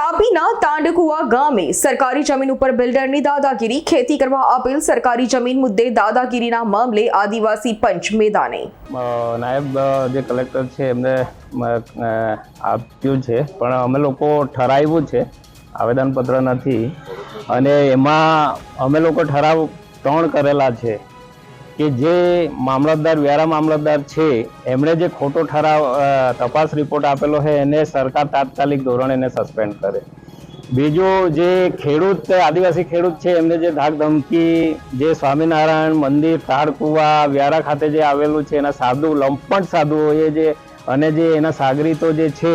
તાપીના તાંડકુવા ગામે સરકારી જમીન ઉપર બિલ્ડરની દાદાગીરી, ખેતી કરવા આપેલ સરકારી જમીન મુદ્દે દાદાગીરીના મામલે આદિવાસી પંચ મેદાને. નાયબ જે કલેક્ટર છે, એમને આપ્યું છે. પણ અમે લોકો ઠરાવ્યું છે, આવેદનપત્ર નથી. અને એમાં અમે લોકો ઠરાવ ત્રણ કરેલા છે. કે જે મામલતદાર, વ્યારા મામલતદાર છે, એમણે જે ખોટો ઠરાવ તપાસ રિપોર્ટ આપેલો છે, એને સરકાર તાત્કાલિક ધોરણે એને સસ્પેન્ડ કરે. બીજું જે ખેડૂત, આદિવાસી ખેડૂત છે, એમને જે ધાક ધમકી જે સ્વામિનારાયણ મંદિર તાળકુવા વ્યારા ખાતે જે આવેલું છે, એના સાધુ, લંપટ સાધુઓએ જે, અને જે એના સાગરીતો જે છે,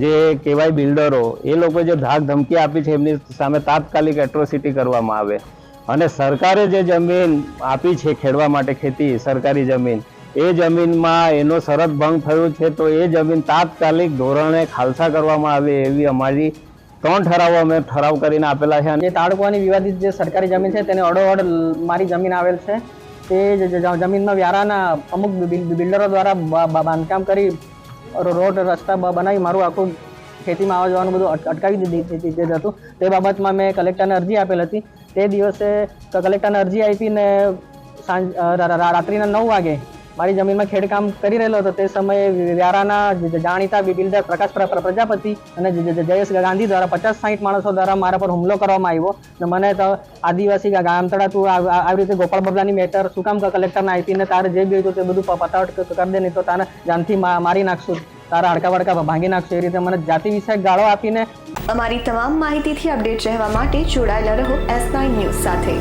જે કહેવાય બિલ્ડરો, એ લોકો જે ધાક ધમકી આપી છે, એમની સામે તાત્કાલિક એટ્રોસિટી કરવામાં આવે. અને સરકારે જે જમીન આપી છે ખેડવા માટે ખેતી, સરકારી જમીન, એ જમીનમાં એનો શરત ભંગ થયો છે તો એ જમીન તાત્કાલિક ધોરણે ખાલસા કરવામાં આવે એવી અમારી ત્રણ ઠરાવો અમે ઠરાવ કરીને આપેલા છે. અને જે તાળકવાની વિવાદિત જે સરકારી જમીન છે તેને અડોઅડ મારી જમીન આવેલ છે. તે જમીનમાં વ્યારાના અમુક બિલ્ડરો દ્વારા બાંધકામ કરી રોડ રસ્તા બનાવી મારું આખું ખેતીમાં આવવા જવાનું બધું અટ- અટકાવી દીધી દીધી- હતું. તે બાબતમાં મેં કલેક્ટરને અરજી આપેલ હતી. તે દિવસે કલેક્ટરને અરજી આપીને સાંજ રાત્રિના નવ વાગે મારી જમીનમાં ખેડકામ કરી રહેલો હતો. તે સમયે વ્યારાના જાણીતા બિલ્ડર પ્રકાશ પ્ર- પ્ર- પ્રજાપતિ અને જયેશ ગાંધી દ્વારા પચાસ સાઠ માણસો દ્વારા મારા પર હુમલો કરવામાં આવ્યો. અને મને તો આદિવાસી ગામતળા તું આવી રીતે ગોપાલ બબલાની મેટર શું કામ કલેક્ટરને આપીને તારે જે બી હતું તે બધું પતાવટ કરી દે, નહીં તો તારે જાનથી મારી નાખશું. તારા હડકા વડકા ભાંગી નાખશો એ રીતે મને જાતિ વિશે ગાળો આપીને અમારી તમામ માહિતીથી અપડેટ રહેવા માટે જોડાયેલા રહો એસ નાઇન ન્યૂઝ સાથે.